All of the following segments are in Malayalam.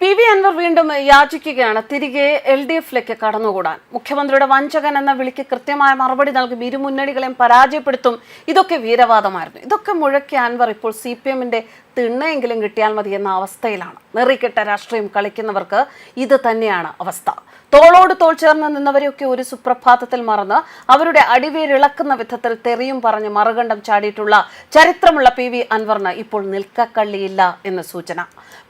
പി വി അൻവർ വീണ്ടും യാചിക്കുകയാണ്. തിരികെ എൽ ഡി എഫിലേക്ക് കടന്നുകൂടാൻ. മുഖ്യമന്ത്രിയുടെ വഞ്ചകൻ എന്ന വിളിക്ക് കൃത്യമായ മറുപടി നൽകും ഇരു മുന്നണികളെയും പരാജയപ്പെടുത്തും. ഇതൊക്കെ വീരവാദമായിരുന്നു. ഇതൊക്കെ മുഴക്കിയ അൻവർ ഇപ്പോൾ സി പി എമ്മിന്റെ തിണ്ണയെങ്കിലും കിട്ടിയാൽ മതി എന്ന അവസ്ഥയിലാണ്. നെറികെട്ട രാഷ്ട്രീയം കളിക്കുന്നവർക്ക് ഇത് തന്നെയാണ് അവസ്ഥ. തോളോട് തോൾ ചേർന്ന് നിന്നവരെയൊക്കെ ഒരു സുപ്രഭാതത്തിൽ മറന്ന് അവരുടെ അടിവേരിളക്കുന്ന വിധത്തിൽ തെറിയും പറഞ്ഞ് മറുകണ്ഠം ചാടിയിട്ടുള്ള ചരിത്രമുള്ള പി വി അൻവറിന് ഇപ്പോൾ നിൽക്കക്കള്ളിയില്ല എന്ന് സൂചന.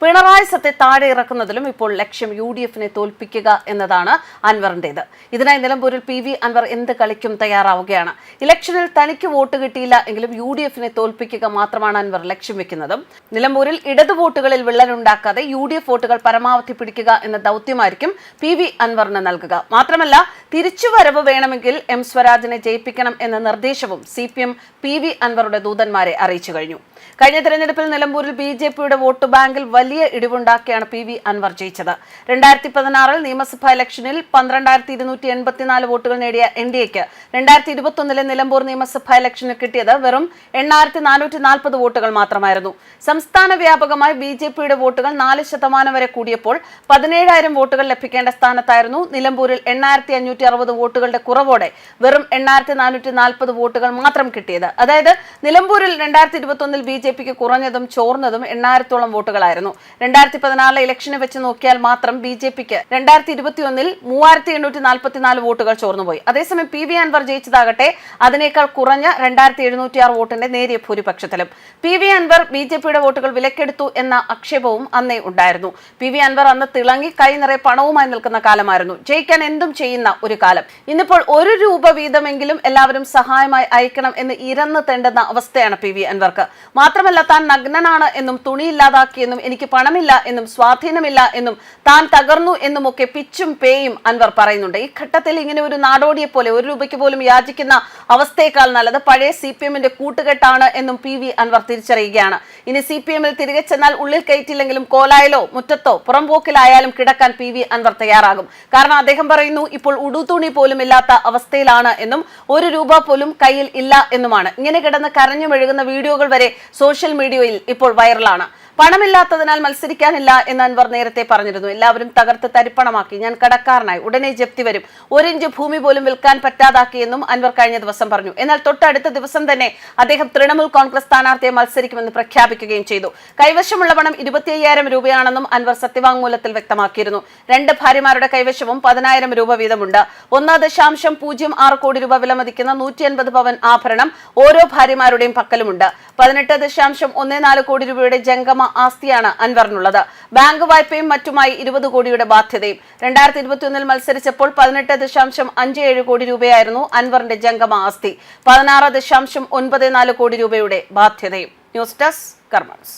പിണറായി സത്തെ താഴെ ഇറക്കുന്നതിലും ഇപ്പോൾ ലക്ഷ്യം യു ഡി എഫിനെ തോൽപ്പിക്കുക എന്നതാണ് അൻവറിന്റേത്. ഇതിനായി നിലമ്പൂരിൽ പി വി അൻവർ എന്ത് കളിക്കും തയ്യാറാവുകയാണ്. ഇലക്ഷനിൽ തനിക്ക് വോട്ട് കിട്ടിയില്ല എങ്കിലും യു ഡി എഫിനെ തോൽപ്പിക്കുക മാത്രമാണ് അൻവർ ലക്ഷ്യം വെക്കുന്നതും. നിലമ്പൂരിൽ ഇടതു വോട്ടുകളിൽ വിള്ളലുണ്ടാക്കാതെ യു ഡി എഫ് വോട്ടുകൾ പരമാവധി പിടിക്കുക എന്ന ദൗത്യമായിരിക്കും പി വി അൻവറിന് നൽകുക. മാത്രമല്ല തിരിച്ചുവരവ് വേണമെങ്കിൽ എം സ്വരാജിനെ ജയിപ്പിക്കണം എന്ന നിർദ്ദേശവും C P M P V അൻവറുടെ ദൂതന്മാരെ അറിയിച്ചു കഴിഞ്ഞു. കഴിഞ്ഞ തെരഞ്ഞെടുപ്പിൽ നിലമ്പൂരിൽ ബി ജെ പിയുടെ വോട്ട് ബാങ്കിൽ വലിയ ഇടിവുണ്ടാക്കിയാണ് പി വി അൻവർ ജയിച്ചത്. രണ്ടായിരത്തി പതിനാറിൽ നിയമസഭാ ഇലക്ഷനിൽ പന്ത്രണ്ടായിരത്തി ഇരുന്നൂറ്റി എൺപത്തിനാല് വോട്ടുകൾ നേടിയ എൻ ഡി എക്ക് രണ്ടായിരത്തി ഇരുപത്തൊന്നിലെ നിലമ്പൂർ നിയമസഭാ ഇലക്ഷനിൽ കിട്ടിയത് വെറും എണ്ണായിരത്തി നാനൂറ്റി നാൽപ്പത് വോട്ടുകൾ മാത്രമായിരുന്നു. സംസ്ഥാന വ്യാപകമായി ബി ജെ പിയുടെ വോട്ടുകൾ നാല് ശതമാനം വരെ കൂടിയപ്പോൾ പതിനേഴായിരം വോട്ടുകൾ ലഭിക്കേണ്ട സ്ഥാനത്തായിരുന്നു നിലമ്പൂരിൽ എണ്ണായിരത്തി അഞ്ഞൂറ്റി അറുപത് വോട്ടുകളുടെ കുറവോടെ വെറും എണ്ണായിരത്തി നാനൂറ്റി നാൽപ്പത് വോട്ടുകൾ മാത്രം കിട്ടിയത്. അതായത് നിലമ്പൂരിൽ രണ്ടായിരത്തി ഇരുപത്തൊന്നിൽ ബി ജെ പിക്ക് കുറഞ്ഞതും ചോർന്നതും എണ്ണായിരത്തോളം വോട്ടുകളായിരുന്നു. രണ്ടായിരത്തി പതിനാറിലെ ഇലക്ഷനെ വെച്ച് നോക്കിയാൽ മാത്രം ബി ജെ പിക്ക് രണ്ടായിരത്തി ഇരുപത്തിയൊന്നിൽ മൂവായിരത്തി എണ്ണൂറ്റി നാൽപ്പത്തിനാല് വോട്ടുകൾ ചോർന്നുപോയി. അതേസമയം പി വി അൻവർ ജയിച്ചതാകട്ടെ അതിനേക്കാൾ കുറഞ്ഞ രണ്ടായിരത്തി എഴുന്നൂറ്റി ആറ് വോട്ടിന്റെ നേരിയ ഭൂരിപക്ഷത്തിലും. P V Anvar B J പിയുടെ വോട്ടുകൾ വിലക്കെടുത്തു എന്ന ആക്ഷേപവും അന്നേ ഉണ്ടായിരുന്നു. പി വി അൻവർ അന്ന് തിളങ്ങി കൈ നിറയെ പണവുമായി നിൽക്കുന്ന കാലമായിരുന്നു. ജയിക്കാൻ എന്തും ചെയ്യുന്ന ഒരു കാലം. ഇന്നിപ്പോൾ ഒരു രൂപ വീതമെങ്കിലും എല്ലാവരും സഹായമായി അയക്കണം എന്ന് ഇരന്ന് തെണ്ടുന്ന അവസ്ഥയാണ് പി വി അൻവർക്ക്. മാത്രമല്ല താൻ നഗ്നനാണ് എന്നും തുണിയില്ലാതാക്കിയെന്നും എനിക്ക് പണമില്ല എന്നും സ്വാധീനമില്ല എന്നും താൻ തകർന്നു എന്നും ഒക്കെ പിച്ചും പേയും അൻവർ പറയുന്നുണ്ട്. ഈ ഘട്ടത്തിൽ ഇങ്ങനെ ഒരു നാടോടിയെ പോലെ ഒരു രൂപയ്ക്ക് പോലും യാചിക്കുന്ന അവസ്ഥയേക്കാൾ നല്ലത് പഴയ സി പി എമ്മിന്റെ കൂട്ടുകെട്ടാണ് എന്നും പി വി അൻവർ തിരിച്ചറിയുകയാണ്. ഇനി സി പി എമ്മിൽ തിരികെ ചെന്നാൽ ഉള്ളിൽ കയറ്റില്ലെങ്കിലും കോലായലോ മുറ്റത്തോ പുറംപോക്കിലായാലും കിടക്കാൻ പി വി അൻവർ തയ്യാറാകും. കാരണം അദ്ദേഹം പറയുന്നു ഇപ്പോൾ ഉടുതുണി പോലും ഇല്ലാത്ത അവസ്ഥയിലാണ് എന്നും ഒരു രൂപ പോലും കയ്യിൽ ഇല്ല എന്നുമാണ്. ഇങ്ങനെ കിടന്ന് കരഞ്ഞു മെഴുകുന്ന വീഡിയോകൾ വരെ സോഷ്യൽ മീഡിയയിൽ ഇപ്പോൾ വൈറലാണ്. പണമില്ലാത്തതിനാൽ മത്സരിക്കാനില്ല എന്ന് അൻവർ നേരത്തെ പറഞ്ഞിരുന്നു. എല്ലാവരും തകർത്ത് തരിപ്പണമാക്കി. ഞാൻ കടക്കാരനായി. ഉടനെ ജപ്തി വരും. ഒരിഞ്ച് ഭൂമി പോലും വിൽക്കാൻ പറ്റാതാക്കിയെന്നും അൻവർ കഴിഞ്ഞ ദിവസം പറഞ്ഞു. എന്നാൽ തൊട്ടടുത്ത ദിവസം തന്നെ അദ്ദേഹം തൃണമൂൽ കോൺഗ്രസ് സ്ഥാനാർത്ഥിയെ മത്സരിക്കുമെന്ന് പ്രഖ്യാപിക്കുകയും ചെയ്തു. കൈവശമുള്ള പണം ഇരുപത്തി അയ്യായിരം രൂപയാണെന്നും അൻവർ സത്യവാങ്മൂലത്തിൽ വ്യക്തമാക്കിയിരുന്നു. രണ്ട് ഭാര്യമാരുടെ കൈവശവും പതിനായിരം രൂപ വീതമുണ്ട്. ഒന്ന് ദശാംശം പൂജ്യം ആറ് കോടി രൂപ വിലമതിക്കുന്ന നൂറ്റി അൻപത് പവൻ ആഭരണം ഓരോ ഭാര്യമാരുടെയും പക്കലുമുണ്ട്. പതിനെട്ട് ദശാംശം ഒന്ന് നാല് കോടി രൂപയുടെ ജംഗമ ആസ്തിയാണ് അൻവറിനുള്ളത്. ബാങ്ക് വായ്പയും മറ്റുമായി ഇരുപത് കോടിയുടെ ബാധ്യതയും. രണ്ടായിരത്തി ഇരുപത്തിയൊന്നിൽ മത്സരിച്ചപ്പോൾ പതിനെട്ട് ദശാംശം അഞ്ച് ഏഴ് കോടി രൂപയായിരുന്നു അൻവറിന്റെ ജംഗമ ആസ്തി. പതിനാറ് ദശാംശം ഒൻപത് നാല് കോടി രൂപയുടെ ബാധ്യതയും. News desk കർമ്മൻസ്